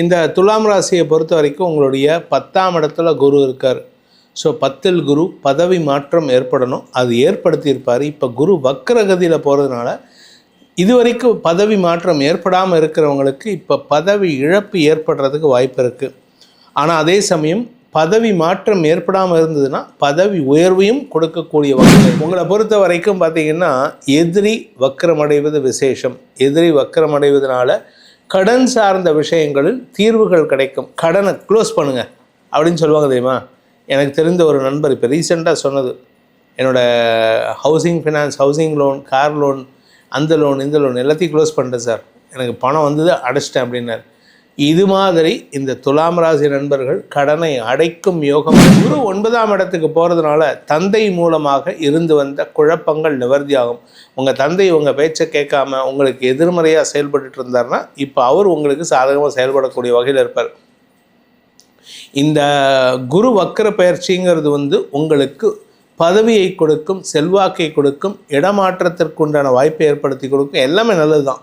இந்த துலாம் ராசியை பொறுத்த வரைக்கும் உங்களுடைய பத்தாம் இடத்துல குரு இருக்கார். ஸோ பத்தில் குரு பதவி மாற்றம் ஏற்படணும். அது ஏற்படுத்தியிருப்பார். இப்போ குரு வக்கரகதியில் போகிறதுனால இதுவரைக்கும் பதவி மாற்றம் ஏற்படாமல் இருக்கிறவங்களுக்கு இப்போ பதவி இழப்பு ஏற்படுறதுக்கு வாய்ப்பு இருக்குது ஆனால் அதே சமயம் பதவி மாற்றம் ஏற்படாமல் இருந்ததுன்னா பதவி உயர்வையும் கொடுக்கக்கூடிய வகையில். உங்களை பொறுத்த வரைக்கும் பார்த்தீங்கன்னா எதிரி வக்கரமடைவது விசேஷம். எதிரி வக்கரமடைவதனால கடன் சார்ந்த விஷயங்களில் தீர்வுகள் கிடைக்கும். கடனை க்ளோஸ் பண்ணுங்க. அப்படின்னு சொல்லுவாங்க தெரியுமா? எனக்கு தெரிந்த ஒரு நண்பர் இப்போ ரீசெண்டாக சொன்னது. என்னோட housing finance housing loan car loan அந்த லோன் இந்த லோன் எல்லாத்தையும் க்ளோஸ் பண்ணிட்டேன் சார். எனக்கு பணம் வந்தது அடைச்சிட்டேன் அப்படின்னாரு. இது மாதிரி இந்த துலாம் ராசி நண்பர்கள் கடனை அடைக்கும் யோகம். குரு ஒன்பதாம் இடத்துக்கு போகிறதுனால தந்தை மூலமாக இருந்து வந்த குழப்பங்கள் நிவர்த்தியாகும். உங்கள் தந்தை உங்கள் பேச்சை கேட்காம உங்களுக்கு எதிர்மறையாக செயல்பட்டுட்டு இருந்தாருன்னா இப்போ அவர் உங்களுக்கு சாதகமாக செயல்படக்கூடிய வகையில் இருப்பார். இந்த குரு வக்கர பயிற்சிங்கிறது வந்து உங்களுக்கு பதவியை கொடுக்கும் செல்வாக்கை கொடுக்கும் இடமாற்றத்திற்குண்டான வாய்ப்பை ஏற்படுத்தி கொடுக்கும். எல்லாமே நல்லது தான்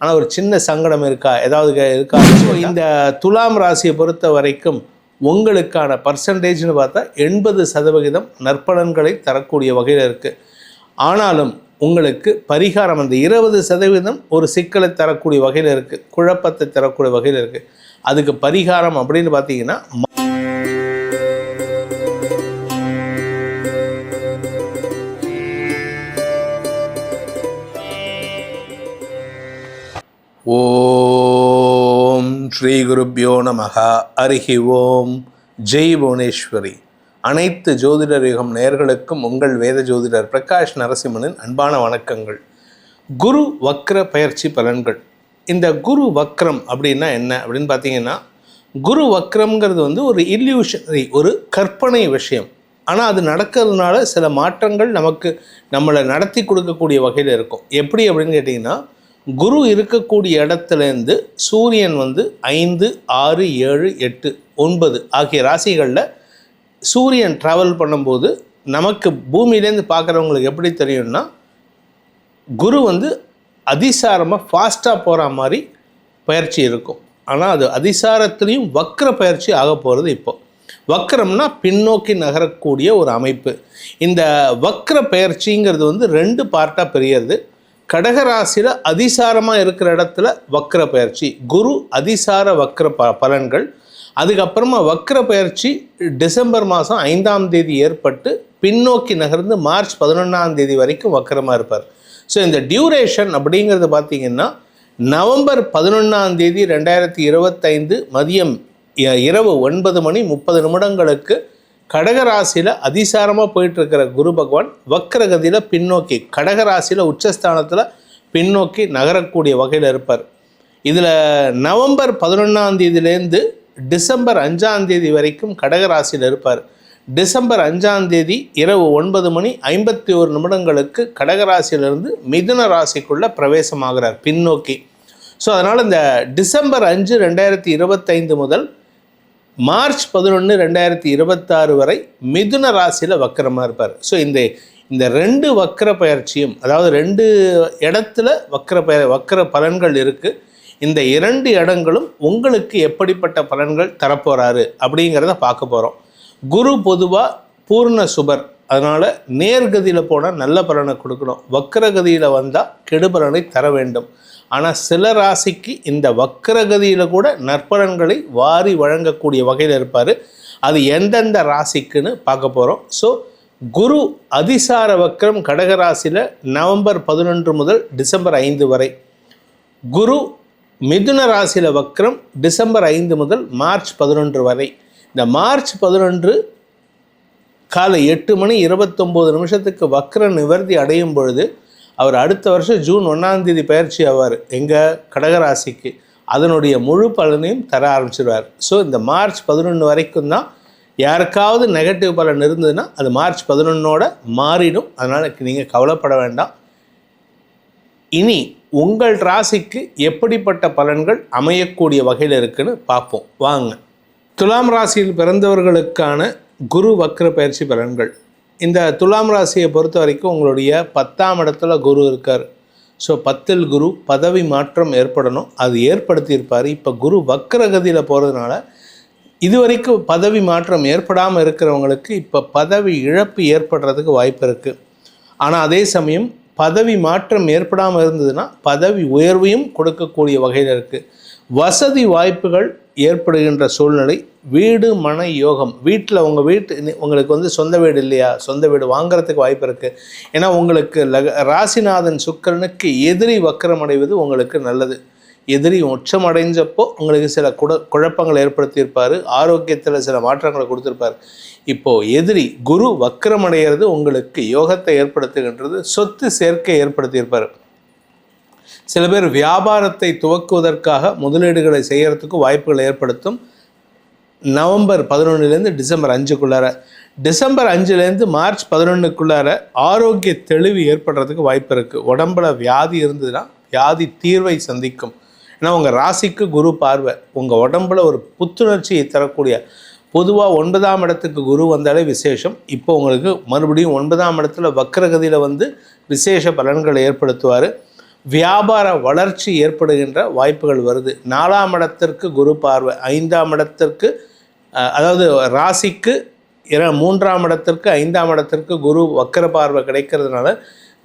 ஆனால் ஒரு சின்ன சங்கடம் இருக்கா? ஏதாவது இருக்கா? இந்த துலாம் ராசியை பொறுத்த வரைக்கும் உங்களுக்கான பர்சன்டேஜ்னு பார்த்தா எண்பது சதவிகிதம் நற்பலன்களை தரக்கூடிய வகையில் இருக்குது ஆனாலும் உங்களுக்கு பரிகாரம் அந்த இருபது சதவீதம் ஒரு சிக்கலை தரக்கூடிய வகையில் இருக்குது குழப்பத்தை தரக்கூடிய வகையில் இருக்குது அதுக்கு பரிகாரம் அப்படின்னு பார்த்தீங்கன்னா ஸ்ரீ குருப்பியோ நமக அருகி ஓம் ஜெய் புவனேஸ்வரி. அனைத்து ஜோதிடர் யுகம் நேர்களுக்கும் உங்கள் வேத ஜோதிடர் பிரகாஷ் நரசிம்மனின் அன்பான வணக்கங்கள். குரு வக்ர பயிற்சி பலன்கள். இந்த குரு வக்ரம் அப்படின்னா என்ன? அப்படின்னு பார்த்தீங்கன்னா குரு வக்ரம்ங்கிறது வந்து ஒரு இல்யூஷனரி ஒரு கற்பனை விஷயம். ஆனால் அது நடக்கிறதுனால சில மாற்றங்கள் நமக்கு நம்மளை நடத்தி கொடுக்கக்கூடிய வகையில் இருக்கும். எப்படி அப்படின்னு கேட்டிங்கன்னா குரு இருக்கக்கூடிய இடத்துலேருந்து சூரியன் வந்து ஐந்து ஆறு ஏழு எட்டு ஒன்பது ஆகிய ராசிகளில் சூரியன் ட்ராவல் பண்ணும்போது நமக்கு பூமியிலேருந்து பார்க்குறவங்களுக்கு எப்படி தெரியும்னா குரு வந்து அதிசாரமாக ஃபாஸ்ட்டாக போகிற மாதிரி பயிற்சி இருக்கும். ஆனால் அது அதிசாரத்துலேயும் வக்கர பயிற்சி ஆக போகிறது இப்போ. வக்கரம்னா பின்னோக்கி நகரக்கூடிய ஒரு அமைப்பு. இந்த வக்ர பயிற்சிங்கிறது வந்து ரெண்டு பார்ட்டாக பிரியறது. கடகராசியில் அதிசாரமாக இருக்கிற இடத்துல வக்ர பயிற்சி. குரு அதிசார வக்ர ப பலன்கள். அதுக்கப்புறமா வக்ர பயிற்சி டிசம்பர் மாதம் ஐந்தாம் தேதி ஏற்பட்டு பின்னோக்கி நகர்ந்து மார்ச் பதினொன்றாம் தேதி வரைக்கும் வக்கரமாக இருப்பார். ஸோ இந்த டியூரேஷன் அப்படிங்கிறது பார்த்தீங்கன்னா நவம்பர் பதினொன்றாம் தேதி ரெண்டாயிரத்தி இருபத்தைந்து மதியம் இ- இரவு ஒன்பது மணி முப்பது நிமிடங்களுக்கு கடகராசியில் அதிசாரமாக போயிட்டுருக்கிற குரு பகவான் வக்ரகதியில் பின்னோக்கி கடகராசியில் உச்சஸ்தானத்தில் பின்னோக்கி நகரக்கூடிய வகையில் இருப்பார். இதில் நவம்பர் பதினொன்றாம் தேதியிலேருந்து டிசம்பர் அஞ்சாம் தேதி வரைக்கும் கடகராசியில் இருப்பார். டிசம்பர் அஞ்சாம் தேதி இரவு ஒன்பது மணி ஐம்பத்தி ஒரு நிமிடங்களுக்கு கடகராசியிலிருந்து மிதுன ராசிக்குள்ளே பிரவேசமாகிறார் பின்னோக்கி. ஸோ அதனால் இந்த டிசம்பர் அஞ்சு ரெண்டாயிரத்தி இருபத்தைந்து முதல் மார்ச் பதினொன்று ரெண்டாயிரத்தி இருபத்தாறு வரை மிதுன ராசியில் வக்கரமாக இருப்பார். ஸோ இந்த இந்த ரெண்டு வக்கர பயிற்சியும் அதாவது ரெண்டு இடத்துல வக்கர பய வக்கர பலன்கள் இருக்குது இந்த இரண்டு இடங்களும் உங்களுக்கு எப்படிப்பட்ட பலன்கள் தரப்போகிறாரு அப்படிங்கிறத பார்க்க போகிறோம் குரு பொதுவாக பூர்ண சுபர். அதனால் நேர்கதியில் போனால் நல்ல பலனை கொடுக்கணும். வக்கரகதியில் வந்தால் கெடுபலனை தர வேண்டும். ஆனால் சில ராசிக்கு இந்த வக்கரகதியில் கூட நற்பலன்களை வாரி வழங்கக்கூடிய வகையில் இருப்பார். அது எந்தெந்த ராசிக்குன்னு பார்க்க போகிறோம் ஸோ குரு அதிசார வக்கரம் கடகராசியில் நவம்பர் பதினொன்று முதல் டிசம்பர் ஐந்து வரை. குரு மிதுன ராசியில் வக்ரம் டிசம்பர் ஐந்து முதல் மார்ச் பதினொன்று வரை. இந்த மார்ச் பதினொன்று காலை எட்டு மணி இருபத்தொம்போது நிமிஷத்துக்கு வக்ர நிவர்த்தி அடையும் பொழுது அவர் அடுத்த வருஷம் ஜூன் ஒன்றாம் தேதி பயிற்சி ஆவார் எங்கள் கடகராசிக்கு. அதனுடைய முழு பலனையும் தர ஆரம்பிச்சிடுவார் ஸோ இந்த மார்ச் பதினொன்று வரைக்கும் தான் யாருக்காவது நெகட்டிவ் பலன் இருந்ததுன்னா அது மார்ச் பதினொன்னோட மாறிடும். அதனால் நீங்கள் கவலைப்பட வேண்டாம். இனி உங்கள் ராசிக்கு எப்படிப்பட்ட பலன்கள் அமையக்கூடிய வகையில் இருக்குன்னு பார்ப்போம். வாங்க. துலாம் ராசியில் பிறந்தவர்களுக்கான குரு வக்ர பயிற்சி பலன்கள். இந்த துலாம் ராசியை பொறுத்த வரைக்கும் உங்களுடைய பத்தாம் இடத்துல குரு இருக்கார். ஸோ பத்தில் குரு பதவி மாற்றம் ஏற்படணும். அது ஏற்படுத்தியிருப்பார். இப்போ குரு வக்கரகதியில் போகிறதுனால இதுவரைக்கும் பதவி மாற்றம் ஏற்படாமல் இருக்கிறவங்களுக்கு இப்போ பதவி இழப்பு ஏற்படுறதுக்கு வாய்ப்பு இருக்குது ஆனால் அதே சமயம் பதவி மாற்றம் ஏற்படாமல் இருந்ததுன்னா பதவி உயர்வையும் கொடுக்கக்கூடிய வகையில் இருக்குது வசதி வாய்ப்புகள் ஏற்படுகின்ற சூழ்நிலை வீடு மன யோகம். வீட்டில் உங்கள் வீட்டு உங்களுக்கு வந்து சொந்த வீடு இல்லையா? சொந்த வீடு வாங்குறதுக்கு வாய்ப்பு இருக்குது ஏன்னா உங்களுக்கு லக ராசிநாதன் சுக்கரனுக்கு எதிரி வக்கரம் அடைவது உங்களுக்கு நல்லது. எதிரி உச்சம் அடைஞ்சப்போ உங்களுக்கு சில குட குழப்பங்கள் ஏற்படுத்தியிருப்பார். ஆரோக்கியத்தில் சில மாற்றங்களை கொடுத்துருப்பார். இப்போது எதிரி குரு வக்கரம் அடைகிறது உங்களுக்கு யோகத்தை ஏற்படுத்துகின்றது சொத்து சேர்க்கை ஏற்படுத்தியிருப்பார். சில பேர் வியாபாரத்தை துவக்குவதற்காக முதலீடுகளை செய்கிறதுக்கு வாய்ப்புகளை ஏற்படுத்தும் நவம்பர் பதினொன்றுலேருந்து டிசம்பர் அஞ்சுக்குள்ளார. டிசம்பர் அஞ்சுலேருந்து மார்ச் பதினொன்றுக்குள்ளார ஆரோக்கிய தெளிவு ஏற்படுறதுக்கு வாய்ப்பு இருக்குது உடம்புல வியாதி இருந்ததுன்னா வியாதி தீர்வை சந்திக்கும். ஏன்னா உங்கள் ராசிக்கு குரு பார்வை. உங்கள் உடம்புல ஒரு புத்துணர்ச்சியை தரக்கூடிய பொதுவாக ஒன்பதாம் இடத்துக்கு குரு வந்தாலே விசேஷம். இப்போ உங்களுக்கு மறுபடியும் ஒன்பதாம் இடத்துல வக்கரகதியில் வந்து விசேஷ பலன்களை ஏற்படுத்துவார். வியாபார வளர்ச்சி ஏற்படுகின்ற வாய்ப்புகள் வருது. நாலாம் இடத்திற்கு குரு பார்வை ஐந்தாம் இடத்திற்கு அதாவது ராசிக்கு இர மூன்றாம் இடத்திற்கு ஐந்தாம் இடத்திற்கு குரு வக்கர பார்வை கிடைக்கிறதுனால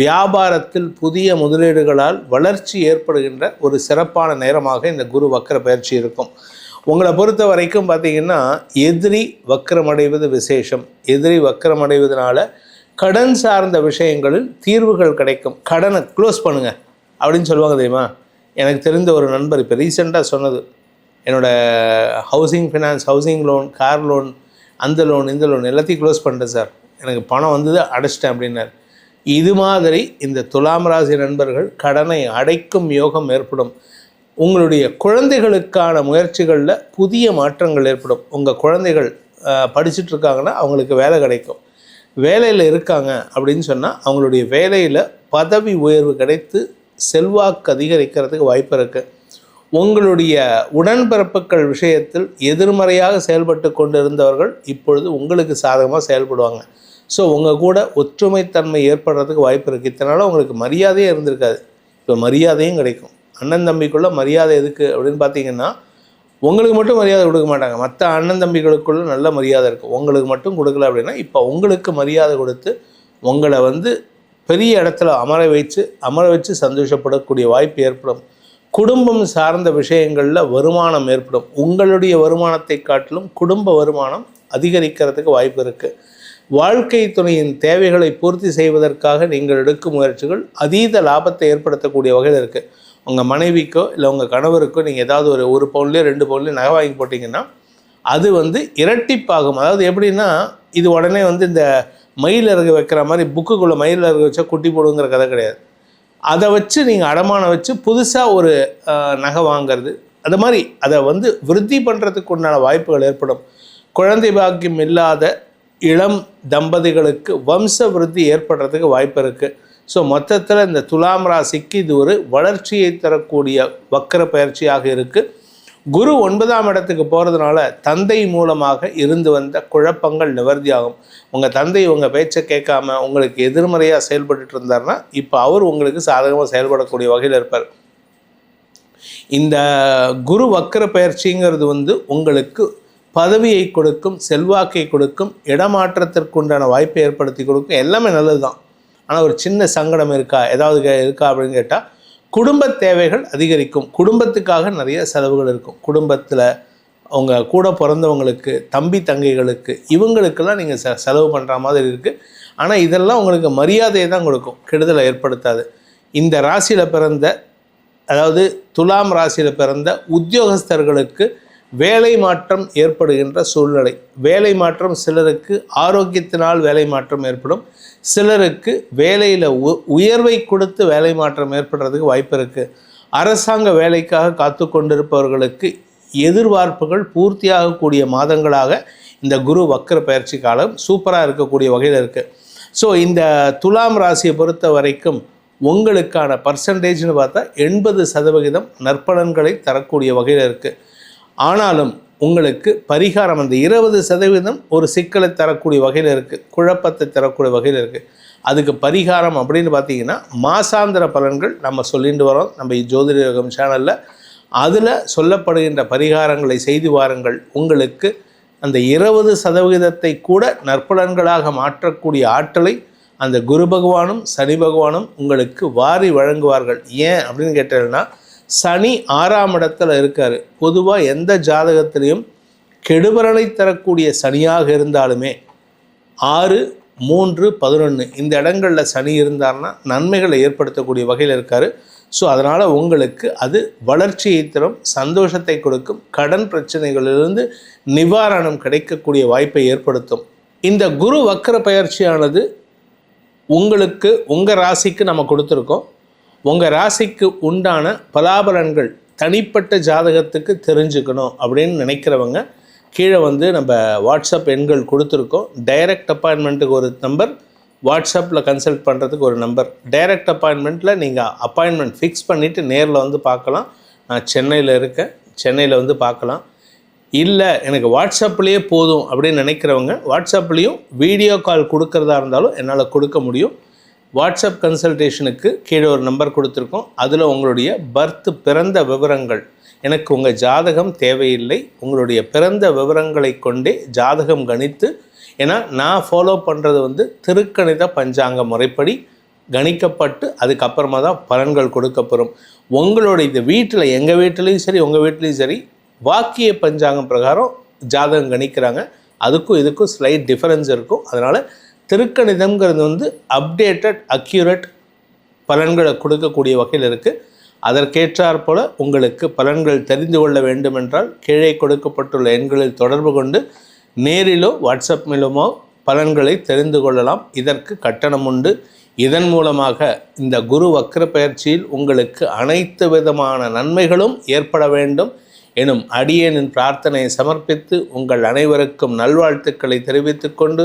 வியாபாரத்தில் புதிய முதலீடுகளால் வளர்ச்சி ஏற்படுகின்ற ஒரு சிறப்பான நேரமாக இந்த குரு வக்கர பயிற்சி இருக்கும். உங்களை பொறுத்த வரைக்கும் பார்த்தீங்கன்னா எதிரி வக்கரமடைவது விசேஷம். எதிரி வக்கரமடைவதனால கடன் சார்ந்த விஷயங்களில் தீர்வுகள் கிடைக்கும். கடனை க்ளோஸ் பண்ணுங்கள் அப்படின்னு சொல்லுவாங்க தெரியுமா? எனக்கு தெரிந்த ஒரு நண்பர் இப்போ ரீசெண்டாக சொன்னது. என்னோடய housing finance housing loan car loan அந்த லோன் இந்த லோன் எல்லாத்தையும் க்ளோஸ் பண்ணிட்டேன் சார். எனக்கு பணம் வந்தது அடைச்சிட்டேன் அப்படின்னார். இது மாதிரி இந்த துலாம் ராசி நண்பர்கள் கடனை அடைக்கும் யோகம் ஏற்படும். உங்களுடைய குழந்தைகளுக்கான முயற்சிகளில் புதிய மாற்றங்கள் ஏற்படும். உங்கள் குழந்தைகள் அஹ், இருக்காங்கன்னா அவங்களுக்கு வேலை கிடைக்கும். வேலையில் இருக்காங்க அப்படின்னு சொன்னால் அவங்களுடைய வேலையில் பதவி உயர்வு கிடைத்து செல்வாக்கு அதிகரிக்கிறதுக்கு வாய்ப்பு இருக்குது உங்களுடைய உடன்பிறப்புகள் விஷயத்தில் எதிர்மறையாக செயல்பட்டு கொண்டிருந்தவர்கள் இப்பொழுது உங்களுக்கு சாதகமாக செயல்படுவாங்க. ஸோ உங்கள் கூட ஒற்றுமைத்தன்மை ஏற்படுறதுக்கு வாய்ப்பு இருக்குது இதனால் உங்களுக்கு மரியாதையே இருந்திருக்காது. இப்போ மரியாதையும் கிடைக்கும். அண்ணன் தம்பிக்குள்ள மரியாதை எதுக்கு அப்படின்னு பார்த்தீங்கன்னா உங்களுக்கு மட்டும் மரியாதை கொடுக்க மாட்டாங்க. மற்ற அண்ணன் தம்பிகளுக்குள்ள நல்ல மரியாதை இருக்கும் உங்களுக்கு மட்டும் கொடுக்கல அப்படின்னா இப்போ உங்களுக்கு மரியாதை கொடுத்து உங்களை வந்து பெரிய இடத்துல அமர வச்சு அமர வச்சு சந்தோஷப்படக்கூடிய வாய்ப்பு ஏற்படும். குடும்பம் சார்ந்த விஷயங்களில் வருமானம் ஏற்படும். உங்களுடைய வருமானத்தை காட்டிலும் குடும்ப வருமானம் அதிகரிக்கிறதுக்கு வாய்ப்பு இருக்குது வாழ்க்கை துணையின் தேவைகளை பூர்த்தி செய்வதற்காக நீங்கள் எடுக்கும் முயற்சிகள் அதீத லாபத்தை ஏற்படுத்தக்கூடிய வகையில் இருக்குது உங்கள் மனைவிக்கோ இல்லை உங்கள் கணவருக்கோ நீங்கள் ஏதாவது ஒரு ஒரு பவுன்லேயோ ரெண்டு பவுன்லேயோ நகை வாங்கி போட்டிங்கன்னா அது வந்து இரட்டிப்பாகும். அதாவது எப்படின்னா இது உடனே வந்து இந்த மயில் இறகு வைக்கிற மாதிரி புக்குக்குள்ளே மயில் இறகு வச்சா குட்டி போடுங்கிற கதை கிடையாது. அதை வச்சு நீங்கள் அடமானம் வச்சு புதுசாக ஒரு நகை வாங்கிறது. அது மாதிரி அதை வந்து விருத்தி பண்ணுறதுக்கு உண்டான வாய்ப்புகள் ஏற்படும். குழந்தை பாக்கியம் இல்லாத இளம் தம்பதிகளுக்கு வம்ச விருத்தி ஏற்படுறதுக்கு வாய்ப்பு இருக்குது ஸோ மொத்தத்தில் இந்த துலாம் ராசிக்கு இது ஒரு வளர்ச்சியை தரக்கூடிய வக்கர பயிற்சியாக இருக்குது குரு ஒன்பதாம் இடத்துக்கு போகிறதுனால தந்தை மூலமாக இருந்து வந்த குழப்பங்கள் நிவர்த்தியாகும். உங்கள் தந்தை உங்கள் பேச்சை கேட்காம உங்களுக்கு எதிர்மறையாக செயல்பட்டு இருந்தார்னா இப்போ அவர் உங்களுக்கு சாதகமாக செயல்படக்கூடிய வகையில் இருப்பார். இந்த குரு வக்கர பயிற்சிங்கிறது வந்து உங்களுக்கு பதவியை கொடுக்கும் செல்வாக்கை கொடுக்கும் இடமாற்றத்திற்குண்டான வாய்ப்பை ஏற்படுத்தி கொடுக்கும். எல்லாமே நல்லது தான் ஆனால் ஒரு சின்ன சங்கடம் இருக்கா? ஏதாவது இருக்கா அப்படின்னு கேட்டால் குடும்ப தேவைகள் அதிகரிக்கும். குடும்பத்துக்காக நிறைய செலவுகள் இருக்கும். குடும்பத்தில் அவங்க கூட பிறந்தவங்களுக்கு தம்பி தங்கைகளுக்கு இவங்களுக்கெல்லாம் நீங்கள் செ செலவு பண்ணுற மாதிரி இருக்குது ஆனால் இதெல்லாம் உங்களுக்கு மரியாதையை தான் கொடுக்கும். கெடுதலை ஏற்படுத்தாது. இந்த ராசியில் பிறந்த அதாவது துலாம் ராசியில் பிறந்த உத்தியோகஸ்தர்களுக்கு வேலை மாற்றம் ஏற்படுகின்ற சூழ்நிலை. வேலை மாற்றம் சிலருக்கு ஆரோக்கியத்தினால் வேலை மாற்றம் ஏற்படும். சிலருக்கு வேலையில் உ உயர்வை கொடுத்து வேலை மாற்றம் ஏற்படுறதுக்கு வாய்ப்பு இருக்குது அரசாங்க வேலைக்காக காத்து கொண்டிருப்பவர்களுக்கு எதிர்பார்ப்புகள் பூர்த்தியாகக்கூடிய மாதங்களாக இந்த குரு வக்கர பயிற்சி காலம் சூப்பராக இருக்கக்கூடிய வகையில் இருக்குது ஸோ இந்த துலாம் ராசியை பொறுத்த வரைக்கும் உங்களுக்கான பர்சன்டேஜ்னு பார்த்தா எண்பது சதவிகிதம் நற்பலன்களை தரக்கூடிய வகையில் இருக்குது ஆனாலும் உங்களுக்கு பரிகாரம் அந்த இருபது சதவீதம் ஒரு சிக்கலை தரக்கூடிய வகையில் இருக்குது குழப்பத்தை தரக்கூடிய வகையில் இருக்குது அதுக்கு பரிகாரம் அப்படின்னு பார்த்தீங்கன்னா மாசாந்திர பலன்கள் நம்ம சொல்லிட்டு வரோம் நம்ம ஜோதிட யோகம் சேனலில் அதில் சொல்லப்படுகின்ற பரிகாரங்களை செய்து வாருங்கள். உங்களுக்கு அந்த இருபது சதவீதத்தை கூட நற்பலன்களாக மாற்றக்கூடிய ஆற்றலை அந்த குரு பகவானும் சனி பகவானும் உங்களுக்கு வாரி வழங்குவார்கள். ஏன் அப்படின்னு கேட்டீங்கன்னா சனி ஆறாம் இடத்துல இருக்கார். பொதுவாக எந்த ஜாதகத்திலையும் கெடுபலனை தரக்கூடிய சனியாக இருந்தாலுமே ஆறு மூன்று பதினொன்று இந்த இடங்களில் சனி இருந்தார்னா நன்மைகளை ஏற்படுத்தக்கூடிய வகையில் இருக்கார். ஸோ அதனால் உங்களுக்கு அது வளர்ச்சியை தரும் சந்தோஷத்தை கொடுக்கும் கடன் பிரச்சனைகளிலிருந்து நிவாரணம் கிடைக்கக்கூடிய வாய்ப்பை ஏற்படுத்தும். இந்த குரு வக்கர பயிற்சியானது உங்களுக்கு உங்கள் ராசிக்கு நம்ம கொடுத்துருக்கோம். உங்கள் ராசிக்கு உண்டான பலாபலன்கள் தனிப்பட்ட ஜாதகத்துக்கு தெரிஞ்சுக்கணும் அப்படின்னு நினைக்கிறவங்க கீழே வந்து நம்ம வாட்ஸ்அப் எண்கள் கொடுத்துருக்கோம். டைரக்ட் அப்பாயின்மெண்ட்டுக்கு ஒரு நம்பர் வாட்ஸ்அப்பில் கன்சல்ட் பண்ணுறதுக்கு ஒரு நம்பர் டைரக்ட் அப்பாயின்மெண்ட்டில் நீங்கள் அப்பாயின்மெண்ட் ஃபிக்ஸ் பண்ணிவிட்டு நேரில் வந்து பார்க்கலாம். நான் சென்னையில் இருக்கேன். சென்னையில் வந்து பார்க்கலாம். இல்லை எனக்கு வாட்ஸ்அப்லேயே போதும் அப்படின்னு நினைக்கிறவங்க வாட்ஸ்அப்லேயும் வீடியோ கால் கொடுக்கறதா இருந்தாலும் என்னால் கொடுக்க முடியும். வாட்ஸ்அப் கன்சல்டேஷனுக்கு கீழே ஒரு நம்பர் கொடுத்துருக்கோம். அதில் உங்களுடைய பர்த் பிறந்த விவரங்கள். எனக்கு உங்கள் ஜாதகம் தேவையில்லை. உங்களுடைய பிறந்த விவரங்களை கொண்டே ஜாதகம் கணித்து ஏன்னா நான் ஃபாலோ பண்ணுறது வந்து திருக்கணித பஞ்சாங்க முறைப்படி கணிக்கப்பட்டு அதுக்கப்புறமா தான் பலன்கள் கொடுக்கப்பெறும். உங்களோட இந்த வீட்டில் எங்கள் வீட்டிலையும் சரி உங்கள் வீட்லேயும் சரி வாக்கிய பஞ்சாங்கம் பிரகாரம் ஜாதகம் கணிக்கிறாங்க. அதுக்கும் இதுக்கும் ஸ்லைட் டிஃபரன்ஸ் இருக்கும். அதனால் திருக்கணிதம்ங்கிறது வந்து அப்டேட்டட் அக்யூரேட் பலன்களை கொடுக்கக்கூடிய வகையில் இருக்குது அதற்கேற்றாற் போல உங்களுக்கு பலன்கள் தெரிந்து கொள்ள வேண்டுமென்றால் கீழே கொடுக்கப்பட்டுள்ள எண்களில் தொடர்பு கொண்டு நேரிலோ வாட்ஸ்அப் மூலமோ பலன்களை தெரிந்து கொள்ளலாம். இதற்கு கட்டணம் உண்டு. இதன் மூலமாக இந்த குரு வக்ர பயிற்சியில் உங்களுக்கு அனைத்து விதமான நன்மைகளும் ஏற்பட வேண்டும் எனும் அடியேனின் பிரார்த்தனையை சமர்ப்பித்து உங்கள் அனைவருக்கும் நல்வாழ்த்துக்களை தெரிவித்துக்கொண்டு